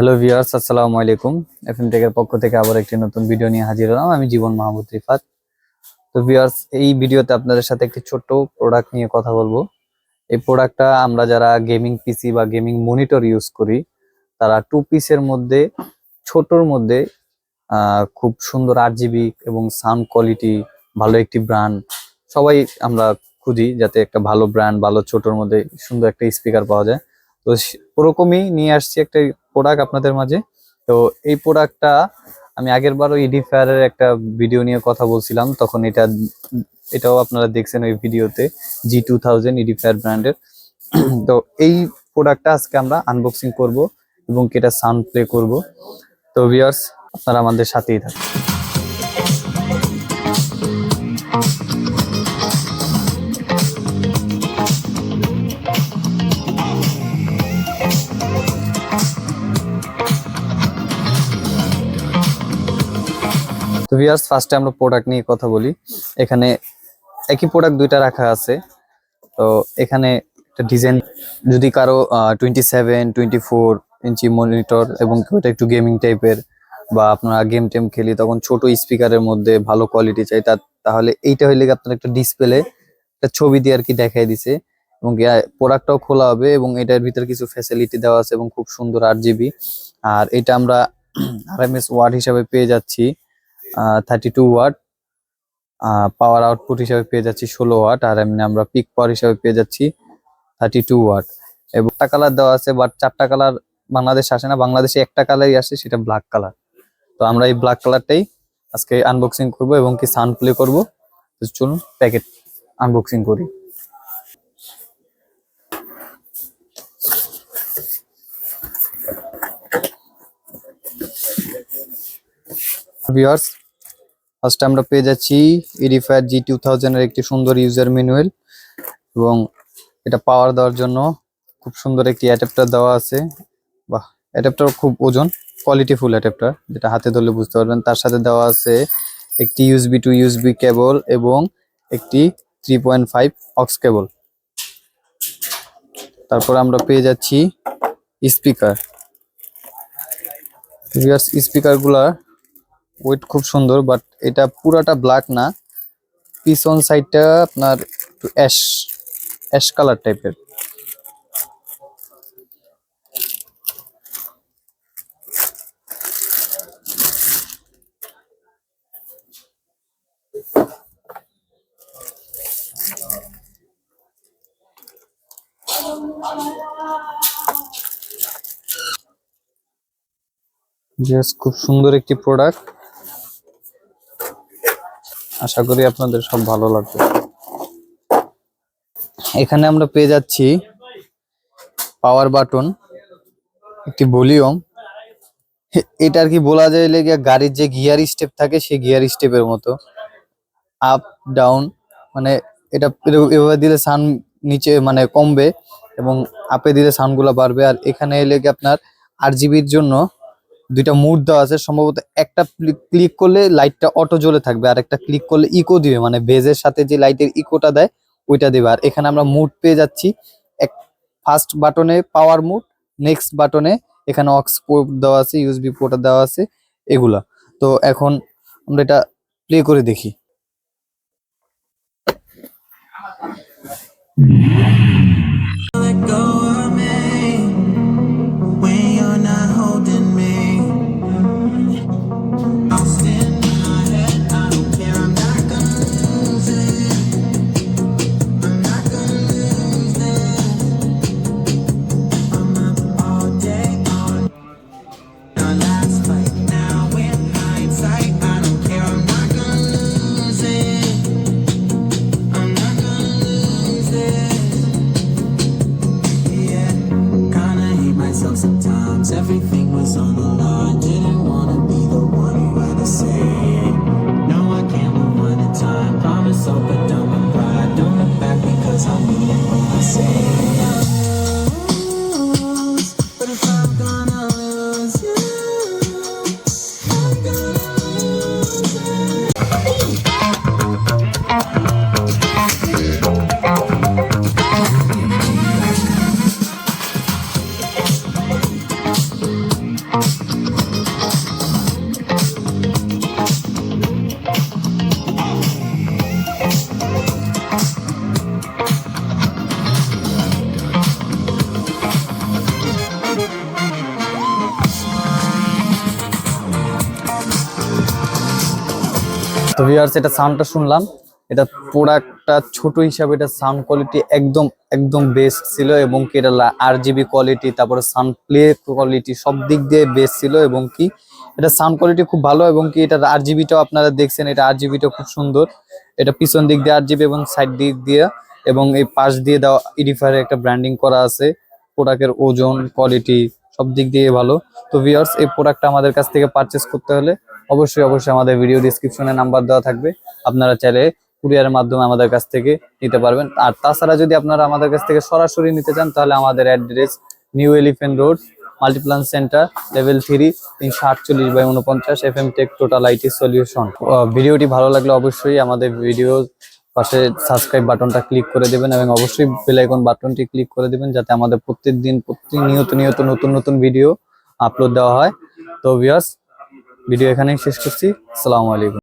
Hello viewers আসসালামু আলাইকুম। FM টেকের পক্ষ থেকে আবার একটি নতুন ভিডিও নিয়ে হাজির হলাম। আমি জীবন মাহমুদ রিফাত। তো ভিউয়ার্স এই ভিডিওতে আপনাদের সাথে একটি ছোট্ট প্রোডাক্ট নিয়ে কথা বলব। এই প্রোডাক্টটা আমরা যারা গেমিং পিসি বা গেমিং মনিটর ইউজ করি, তারা টু পিসের মধ্যে, ছোটর মধ্যে খুব সুন্দর আট জিবি এবং সাউন্ড কোয়ালিটি ভালো একটি ব্র্যান্ড সবাই আমরা খুঁজি যাতে একটা ভালো ব্র্যান্ড ভালো ছোটর মধ্যে সুন্দর একটা স্পিকার পাওয়া যায়। তো ওরকমই নিয়ে আসছি একটা প্রোডাক্ট আপনাদের মাঝে। তো এই প্রোডাক্টটা আমি আগের বারও ইডি ফায়ারের একটা ভিডিও নিয়ে কথা বলছিলাম, তখন এটা, এটাও আপনারা দেখছেন ওই ভিডিওতে G two thousand ED fire ব্র্যান্ডের তো এই প্রোডাক্টটা আজকে আমরা আনবক্সিং করব এবং এটা সাউন্ড প্লে করব। তো ভিওর্স আপনারা আমাদের সাথেই থাকুন। তো ভিউয়ার্স ফার্স্টে আমরা প্রোডাক্ট নিয়ে কথা বলি। এখানে একই প্রোডাক্ট দুইটা রাখা আছে। তো এখানে একটা ডিজাইন যদি কারও twenty seven twenty four inch monitor এবং ওটা একটু গেমিং টাইপের বা আপনারা গেম টেম খেলি, তখন ছোট স্পিকারের মধ্যে ভালো কোয়ালিটি চাই তাহলে এইটা হইলে আপনার একটা ডিসপ্লে একটা ছবি দিয়ে আর কি দেখাই দিছে। এবং প্রোডাক্টটাও খোলা হবে এবং এটার ভিতরে কিছু ফ্যাসিলিটি দেওয়া আছে এবং খুব সুন্দর আট জিবি আর এটা আমরা আর এম এস ওয়ার্ড হিসাবে পেয়ে যাচ্ছি। Thirty two watt power output হিসাবে পেয়ে যাচ্ছি ষোলো ওয়াট আর এমনি আমরা পিক পাওয়ার হিসাবে পেয়ে যাচ্ছি থার্টি টু ওয়াট এবং একটা কালার দেওয়া আছে বাট চারটা কালার বাংলাদেশ আসে না, বাংলাদেশে একটা কালারই আসে, সেটা ব্ল্যাক কালার তো আমরা এই ব্ল্যাক কালারটাই আজকে আনবক্সিং করব এবং কি সাউন্ড প্লে করব। চলুন প্যাকেট আনবক্সিং করি। ভিউয়ার্স ফার্স্টে আমরা পেয়ে যাচ্ছি ইডিফায়ার জি টু থাউজেন্ডের একটি সুন্দর ইউজার ম্যানুয়াল এবং এটা পাওয়ার দেওয়ার জন্য খুব সুন্দর একটি অ্যাডাপ্টার দেওয়া আছে। বাহ অ্যাডাপ্টার খুব ওজন কোয়ালিটিফুল অ্যাডাপ্টার যেটা হাতে ধরলে বুঝতে পারবেন। তার সাথে দেওয়া আছে একটি ইউএসবি টু ইউএসবি কেবল এবং একটি three point five aux cable তারপর আমরা পেয়ে যাচ্ছি স্পিকার স্পিকারগুলা ওয়েট খুব সুন্দর বাট এটা পুরাটা ব্ল্যাক না। পিছন সাইডটা আপনার একটু অ্যাশ অ্যাশ কালার টাইপের জাস্ট খুব সুন্দর একটি প্রোডাক্ট আশা করি আপনাদের সব ভালো লাগবে। এখানে আমরা পেয়ে যাচ্ছি পাওয়ার বাটন একটি ভলিউম। এটা আর কি বলা যায় লেগে গাড়ির যে গিয়ার স্টেপ থাকে সেই গিয়ার স্টেপের মতো। আপ ডাউন মানে এটা এভাবে দিলে সান নিচে মানে কমবে এবং আপে দিলে সাউন্ডগুলা বাড়বে। আর এখানে এলে আপনার আর জন্য দুইটা মুড দেওয়া আছে, সম্ভবত একটা ক্লিক করলে লাইটটা অটো জ্বলে থাকবে, আর একটা ক্লিক করলে ইকো দিবে মানে বেজের সাথে যে লাইটের ইকোটা দেয়, ওইটা দেবে। আর এখানে আমরা মুড পেয়ে যাচ্ছি। এক ফার্স্ট বাটনে পাওয়ার মুড নেক্সট বাটনে এখানে অক্স পোর্ট দেওয়া আছে ইউএসবি পোর্ট দেওয়া আছে, এগুলা। তো এখন আমরা এটা প্লে করে দেখি। তো ভিউয়ার্স এটা সাউন্ডটা শুনলাম। এটা প্রোডাক্টটা ছোট হিসাবে এটা সাউন্ড কোয়ালিটি একদম একদম বেস্ট ছিল এবং কি এটা আর জিবি কোয়ালিটি তারপরে সাউন্ড প্লে কোয়ালিটি সব দিক দিয়ে বেস্ট ছিল এবং কি এটা সাউন্ড কোয়ালিটি খুব ভালো এবং কি এটা আর জিবিটাও আপনারা দেখছেন, এটা আর জিবিটা খুব সুন্দর। এটা পিছন দিক দিয়ে আর জিবি এবং সাইড দিক দিয়ে এবং এই পাশ দিয়ে দেওয়া ইডিফায়ার একটা ব্র্যান্ডিং করা আছে। প্রোডাক্টের ওজন কোয়ালিটি সব দিক দিয়ে ভালো। তো ভিউয়ার্স এই প্রোডাক্টটা আমাদের কাছ থেকে পারচেস করতে হলে অবশ্যই অবশ্যই আমাদের ভিডিও ডিসক্রিপশনে নাম্বার দেওয়া থাকবে। আপনারা চাইলে কুরিয়ারের মাধ্যমে আমাদের কাছ থেকে নিতে পারবেন। আর তাছাড়া যদি আপনারা আমাদের কাছ থেকে সরাসরি নিতে চান, তাহলে আমাদের address new elephant road multiplan centre level three তিনশো আটচল্লিশ বাই উনপঞ্চাশ F M tech total IT solution ভিডিওটি ভালো লাগলে অবশ্যই আমাদের ভিডিও পাশে সাবস্ক্রাইব বাটনটা ক্লিক করে দেবেন এবং অবশ্যই বেল আইকন বাটনটি ক্লিক করে দেবেন যাতে আমাদের প্রত্যেক দিন প্রতিনিয়ত নিয়ত নতুন নতুন ভিডিও আপলোড দেওয়া হয়। তো ভিউয়ার্স ভিডিও এখানেই শেষ করছি। আসসালামু আলাইকুম।